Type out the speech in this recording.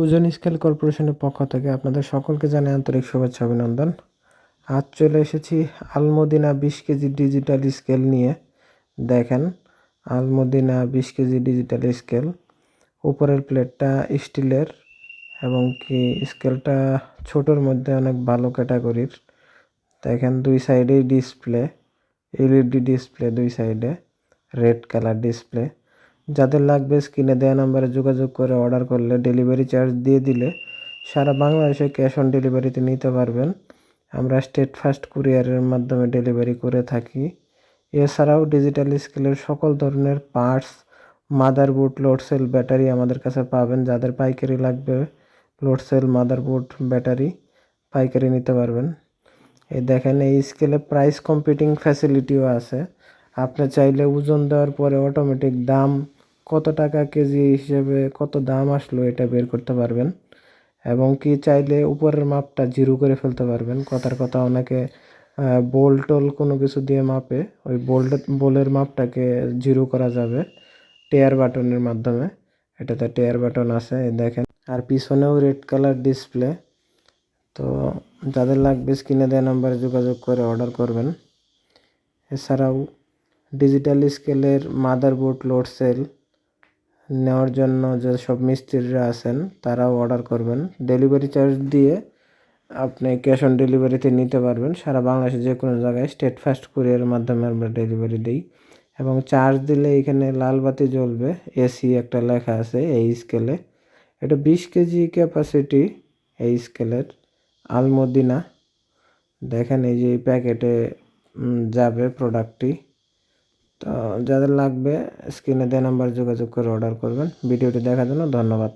ওজন স্কেল কর্পোরেশনের পক্ষ থেকে আপনাদের সকলকে জানাই আন্তরিক শুভেচ্ছা, অভিনন্দন। আজ চলে এসেছি আলমদিনা বিশ কেজি ডিজিটাল স্কেল নিয়ে। দেখেন, আলমদিনা বিশ কেজি ডিজিটাল স্কেল। উপরের প্লেটটা স্টিলের এবং কি স্কেলটা ছোটোর মধ্যে অনেক ভালো ক্যাটাগরির। দেখেন, দুই সাইডেই ডিসপ্লে, এলইডি ডিসপ্লে দুই সাইডে, রেড কালার ডিসপ্লে। যাদের লাগবে স্ক্রিনে দেওয়া নাম্বারে যোগাযোগ করে অর্ডার করলে ডেলিভারি চার্জ দিয়ে দিলে সারা বাংলাদেশে ক্যাশ অন ডেলিভারিতে নিতে পারবেন। আমরা স্টেট ফাস্ট কুরিয়ারের মাধ্যমে ডেলিভারি করে থাকি। এছাড়াও ডিজিটাল স্কেলের সকল ধরনের parts, motherboard load cell battery আমাদের কাছে পাবেন। যাদের পাইকারি লাগবে লোড সেল মাদারবোর্ড, ব্যাটারি পাইকারি নিতে পারবেন। এই দেখেন, এই স্কেলে প্রাইস কম্পিটিং ফ্যাসিলিটিও আছে। আপনি চাইলে ওজন দেওয়ার পরে অটোমেটিক দাম কত টাকা কেজি হিসেবে কত দাম আসলো এটা বের করতে পারবেন? এবং কি চাইলে উপরের মাপটা জিরো করে ফেলতে পারবেন? কথার কথা অনেকে বোল টোল কোনো কিছু দিয়ে মাপে, ওই বোল্ট বোলের মাপটাকে জিরো করা যাবে টেয়ার বাটনের মাধ্যমে। এটাতে টেয়ার বাটন আছে দেখেন। আর পিছনেও রেড কালার ডিসপ্লে। তো যাদের লাগবে স্ক্রিনে দেওয়া নাম্বারে যোগাযোগ করে অর্ডার করবেন। এছাড়াও ডিজিটাল স্কেলের মাদারবোর্ড লোড সেল নেওয়ার জন্য যেসব মিস্ত্রিরা আছেন, তারাও অর্ডার করবেন। ডেলিভারি চার্জ দিয়ে আপনি ক্যাশ অন ডেলিভারিতে নিতে পারবেন। সারা বাংলাদেশে যে কোনো জায়গায় স্টেট ফাস্ট কুরিয়ারের মাধ্যমে আমরা ডেলিভারি দিই। এবং চার্জ দিলে এখানে লাল বাতি জ্বলবে এসি একটা লেখা আছে এই স্কেলে এটা বিশ কেজি ক্যাপাসিটি এই স্কেলের আলমদিনা। দেখেন এই যে প্যাকেটে যাবে প্রোডাক্টটি তো যাদের লাগবে স্ক্রিনে দেওয়া নাম্বার যোগাযোগ করে অর্ডার করবেন। ভিডিওটি দেখার জন্য ধন্যবাদ।